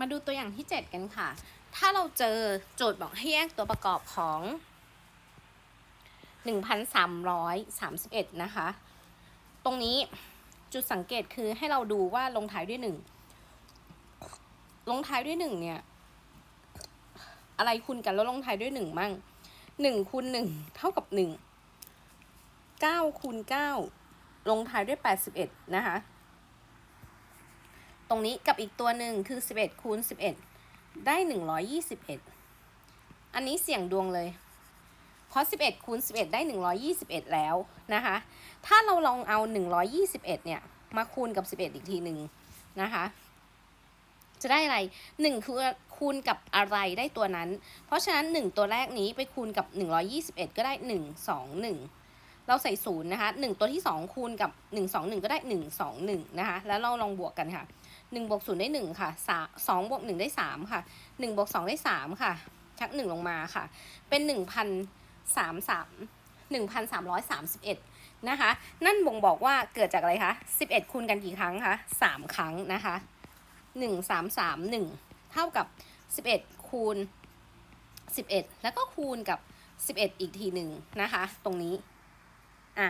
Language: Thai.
มาดูตัวอย่างที่ 7 กันค่ะ ถ้าเราเจอโจทย์บอกให้แยกตัวประกอบของ 1,331 นะคะ ตรงนี้จุดสังเกตคือให้เราดูว่าลงท้ายด้วย 1 ลงท้ายด้วย 1 เนี่ย อะไรคูณกันแล้วลงท้ายด้วย 1 มั่ง 1คูณ1เท่ากับ 1 9คูณ9ลงท้ายด้วย 81 นะคะ ตรงนี้กับอีกตัวหนึ่งคือ 11คูณ11 ได้ 121 อันนี้เสี่ยงดวงเลย เพราะ 11คูณ11 ได้ 121 แล้วนะคะ ถ้าเราลองเอา 121 เนี่ยมาคูณกับ 11 อีกทีหนึ่งนะคะจะได้อะไร1คือคูณกับอะไรได้ตัวนั้น เพราะฉะนั้น 1 ตัวแรกนี้ไปคูณกับ 121 ก็ได้ 1 2 1 เราใส่ศูนย์นะคะ1ตัวที่ 2 คูณกับ 1 2 1 ก็ได้ 1 2 1 นะคะ แล้วเราลองบวกกันค่ะ 1บวก0ได้ 1 ค่ะ3 2บวก1ได้ 3 ค่ะ1บวก2ได้ 3 ค่ะ ชัก 1 ลงมาค่ะ เป็น1,033 1,331 นะคะ นั่นบ่งบอกว่าเกิดจากอะไรคะ11 คูณกันกี่ครั้งคะ3 ครั้งนะคะ 1331 เท่ากับ 11 คูณ 11 แล้วก็คูณกับ 11 อีกทีหนึ่งนะคะ ตรงนี้ อ่า